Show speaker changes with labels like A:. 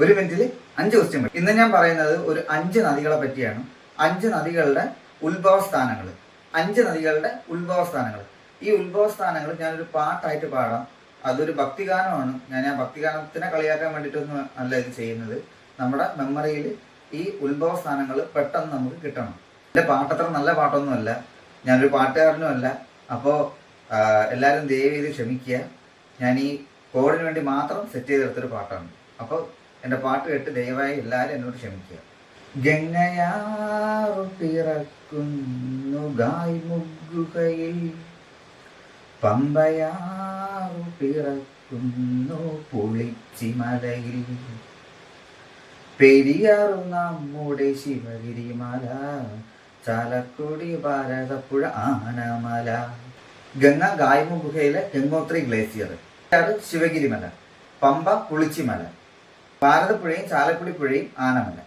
A: ഒരു മിനിറ്റിൽ അഞ്ച് ക്വസ്റ്റ്യൻ ഇന്ന് ഞാൻ പറയുന്നത് ഒരു അഞ്ച് നദികളെ പറ്റിയാണ്. അഞ്ച് നദികളുടെ ഉത്ഭവ സ്ഥാനങ്ങൾ അഞ്ച് നദികളുടെ ഉത്ഭവ സ്ഥാനങ്ങൾ ഈ ഉത്ഭവ സ്ഥാനങ്ങൾ ഞാനൊരു പാട്ടായിട്ട് പാടാം. അതൊരു ഭക്തിഗാനമാണ്. ഞാൻ ആ ഭക്തിഗാനത്തിനെ കളിയാക്കാൻ വേണ്ടിയിട്ടൊന്നും അല്ല ഇത് ചെയ്യുന്നത്. നമ്മുടെ മെമ്മറിയിൽ ഈ ഉത്ഭവ സ്ഥാനങ്ങൾ പെട്ടെന്ന് നമുക്ക് കിട്ടണം. എന്റെ പാട്ടത്ര നല്ല പാട്ടൊന്നുമല്ല ഞാനൊരു പാട്ടുകാരനും അല്ല. അപ്പോൾ എല്ലാവരും ദയവ് ചെയ്ത് ക്ഷമിക്കുക. ഞാൻ ഈ കോഡിന് വേണ്ടി മാത്രം സെറ്റ് ചെയ്തെടുത്തൊരു പാട്ടാണ്. അപ്പോൾ എന്റെ പാട്ട് കേട്ട് ദയവായി എല്ലാവരും എന്നോട് ക്ഷമിക്കുക. ഗംഗയാറു പിറക്കുന്നു ഗായ് മുഗുകയിൽ പമ്പയാറു പുളിച്ചിമലയിൽ. പെരിയാറു നമ്മുടെ ശിവഗിരിമല ചാലക്കുടി ഭാരതപ്പുഴ ആനമല. ഗംഗ ഗായ്മ ഗുഹയിലെ ഗംഗോത്രി ഗ്ലേസിയർ. ശിവഗിരിമല പമ്പ പുളിച്ചിമല. ഭാരതപ്പുഴയും ചാലക്കുടി പുഴയും ആനമല